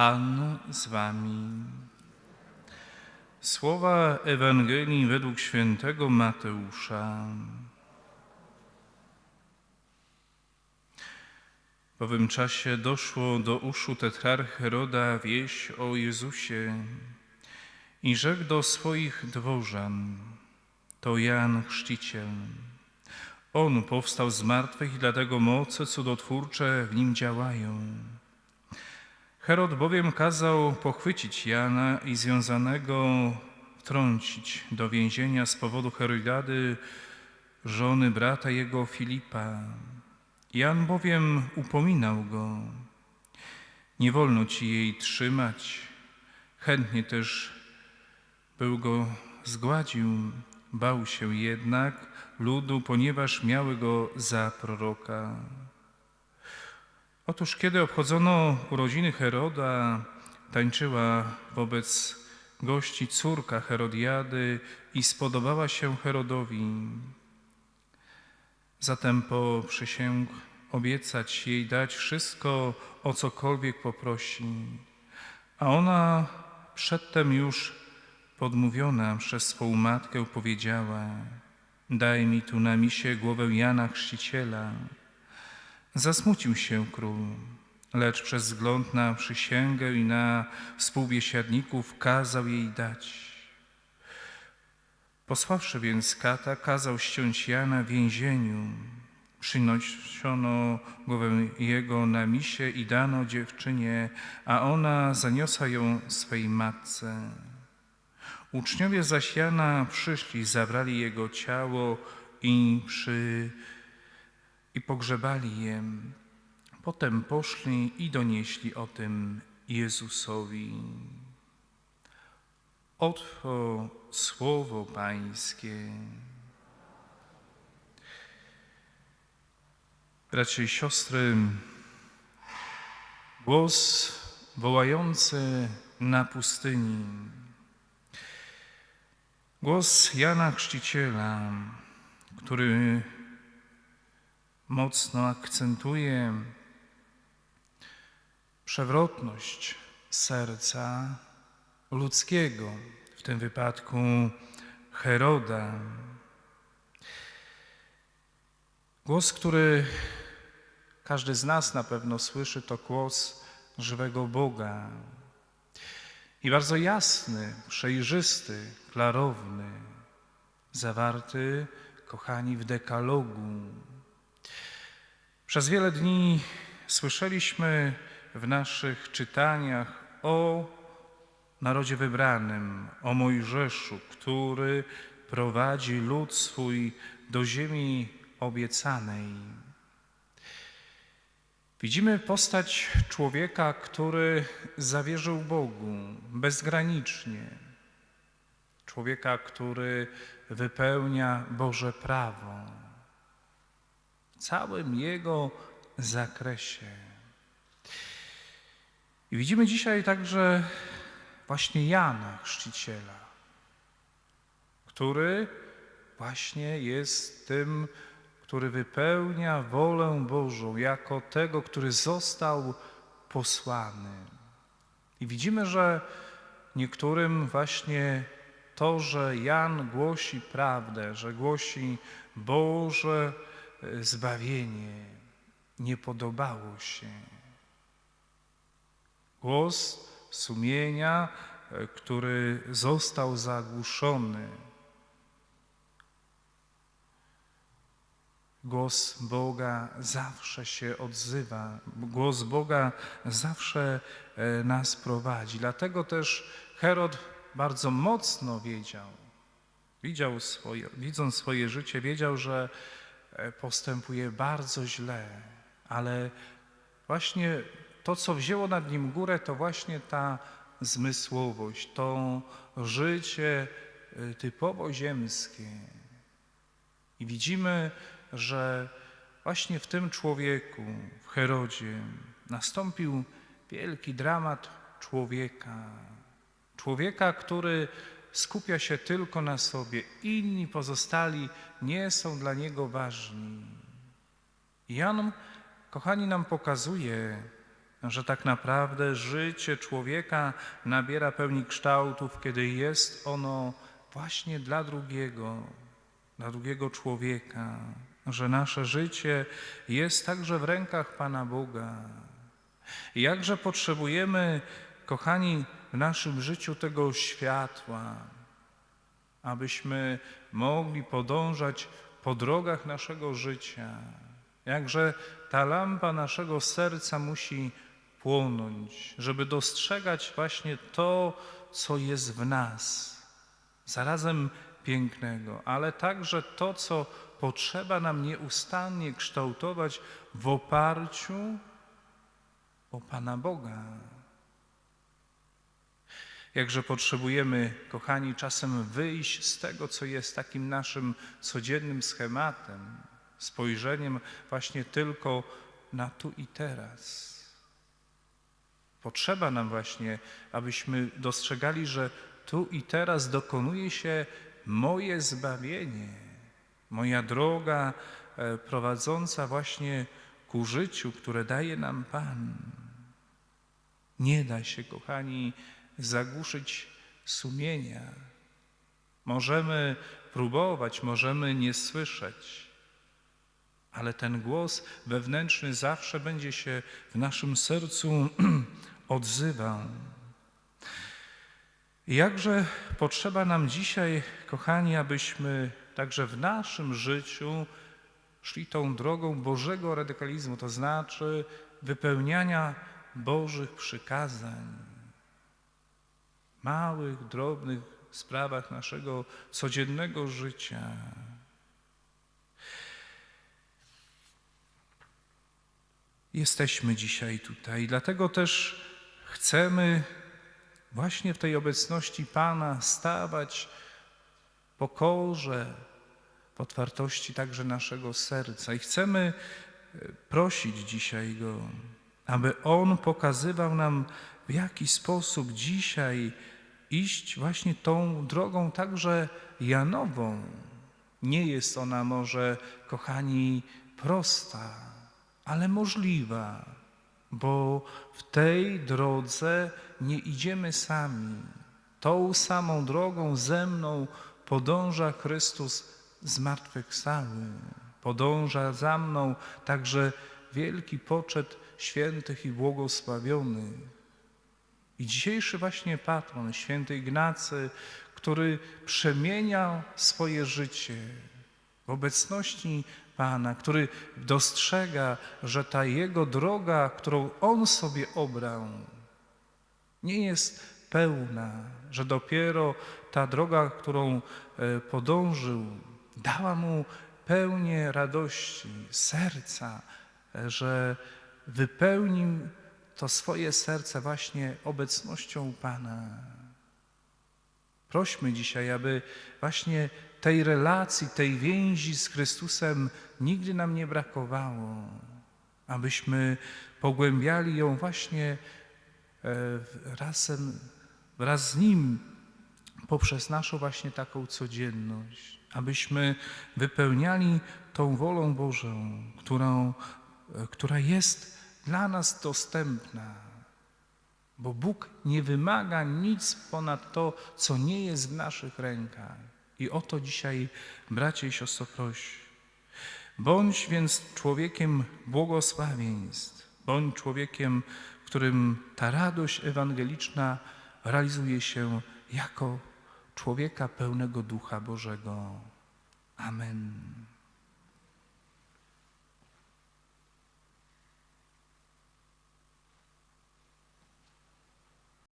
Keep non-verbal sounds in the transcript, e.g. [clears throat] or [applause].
Pan z wami. Słowa Ewangelii według świętego Mateusza. W owym czasie doszło do uszu tetrarch Heroda wieść o Jezusie i rzekł do swoich dworzan, to Jan Chrzciciel. On powstał z martwych i dlatego moce cudotwórcze w nim działają. Herod bowiem kazał pochwycić Jana i związanego wtrącić do więzienia z powodu Herodiady, żony brata jego Filipa. Jan bowiem upominał go, nie wolno ci jej trzymać. Chętnie też był go zgładził, bał się jednak ludu, ponieważ miały go za proroka. Otóż kiedy obchodzono urodziny Heroda, tańczyła wobec gości córka Herodiady i spodobała się Herodowi. Zatem poprzysięgł obiecać jej dać wszystko, o cokolwiek poprosi. A ona przedtem już podmówiona przez swą matkę powiedziała Daj mi tu na misie głowę Jana Chrzciciela. Zasmucił się król, lecz przez wzgląd na przysięgę i na współbiesiadników kazał jej dać. Posławszy więc kata, kazał ściąć Jana w więzieniu. Przynosiono głowę jego na misie i dano dziewczynie, a ona zaniosła ją swej matce. Uczniowie zaś Jana przyszli, zabrali jego ciało i, przy, i pogrzebali je. Potem poszli i donieśli o tym Jezusowi. Oto słowo Pańskie. Bracia i siostry, głos wołający na pustyni. Głos Jana Chrzciciela, który mocno akcentuje przewrotność serca ludzkiego, w tym wypadku Heroda. Głos, który każdy z nas na pewno słyszy, to głos żywego Boga. I bardzo jasny, przejrzysty, klarowny, zawarty, kochani, w dekalogu. Przez wiele dni słyszeliśmy w naszych czytaniach o narodzie wybranym, o Mojżeszu, który prowadzi lud swój do ziemi obiecanej. Widzimy postać człowieka, który zawierzył Bogu bezgranicznie. Człowieka, który wypełnia Boże prawo całym jego zakresie. I widzimy dzisiaj także właśnie Jana Chrzciciela, który właśnie jest tym, który wypełnia wolę Bożą jako tego, który został posłany. I widzimy, że niektórym właśnie to, że Jan głosi prawdę, że głosi Boże zbawienie, nie podobało się. Głos sumienia, e, który został zagłuszony. Głos Boga zawsze się odzywa, głos Boga zawsze e, nas prowadzi. Dlatego też Herod bardzo mocno wiedział, widział swoje, widząc swoje życie, wiedział, że postępuje bardzo źle, ale właśnie to, co wzięło nad nim górę, to właśnie ta zmysłowość, to życie e, typowo ziemskie. I widzimy, że właśnie w tym człowieku, w Herodzie, nastąpił wielki dramat człowieka. Człowieka, który skupia się tylko na sobie. Inni pozostali nie są dla niego ważni. Jan, kochani, nam pokazuje, że tak naprawdę życie człowieka nabiera pełni kształtów, kiedy jest ono właśnie dla drugiego, dla drugiego człowieka, że nasze życie jest także w rękach Pana Boga. Jakże potrzebujemy, kochani, w naszym życiu tego światła, abyśmy mogli podążać po drogach naszego życia. Jakże ta lampa naszego serca musi płonąć, żeby dostrzegać właśnie to, co jest w nas, zarazem pięknego, ale także to, co potrzeba nam nieustannie kształtować w oparciu o Pana Boga. Jakże potrzebujemy, kochani, czasem wyjść z tego, co jest takim naszym codziennym schematem, spojrzeniem właśnie tylko na tu i teraz. Potrzeba nam właśnie, abyśmy dostrzegali, że tu i teraz dokonuje się moje zbawienie, moja droga e, prowadząca właśnie ku życiu, które daje nam Pan. Nie da się, kochani, zagłuszyć sumienia. Możemy próbować, możemy nie słyszeć, ale ten głos wewnętrzny zawsze będzie się w naszym sercu [clears throat] odzywał. Jakże potrzeba nam dzisiaj, kochani, abyśmy także w naszym życiu szli tą drogą Bożego radykalizmu, to znaczy wypełniania Bożych przykazań, małych, drobnych sprawach naszego codziennego życia. Jesteśmy dzisiaj tutaj, dlatego też chcemy właśnie w tej obecności Pana stawać w pokorze, w otwartości także naszego serca. I chcemy e, prosić dzisiaj Go, aby On pokazywał nam, w jaki sposób dzisiaj iść właśnie tą drogą także Janową. Nie jest ona może, kochani, prosta, ale możliwa, bo w tej drodze nie idziemy sami. Tą samą drogą ze mną podąża Chrystus zmartwychwstały. Podąża za mną także wielki poczet świętych i błogosławionych. I dzisiejszy właśnie patron, święty Ignacy, który przemienia swoje życie w obecności Pana, który dostrzega, że ta jego droga, którą on sobie obrał, nie jest pełna, że dopiero ta droga, którą e, podążył, dała mu pełnię radości serca, e, że wypełnił to swoje serce właśnie obecnością Pana. Prośmy dzisiaj, aby właśnie tej relacji, tej więzi z Chrystusem nigdy nam nie brakowało, abyśmy pogłębiali ją właśnie e, razem, wraz z Nim poprzez naszą właśnie taką codzienność, abyśmy wypełniali tą wolą Bożą, którą, e, która jest dla nas dostępna, bo Bóg nie wymaga nic ponad to, co nie jest w naszych rękach. I o to dzisiaj, bracie i siostro, prosi. Bądź więc człowiekiem błogosławieństw, bądź człowiekiem, w którym ta radość ewangeliczna realizuje się jako człowieka pełnego Ducha Bożego. Amen.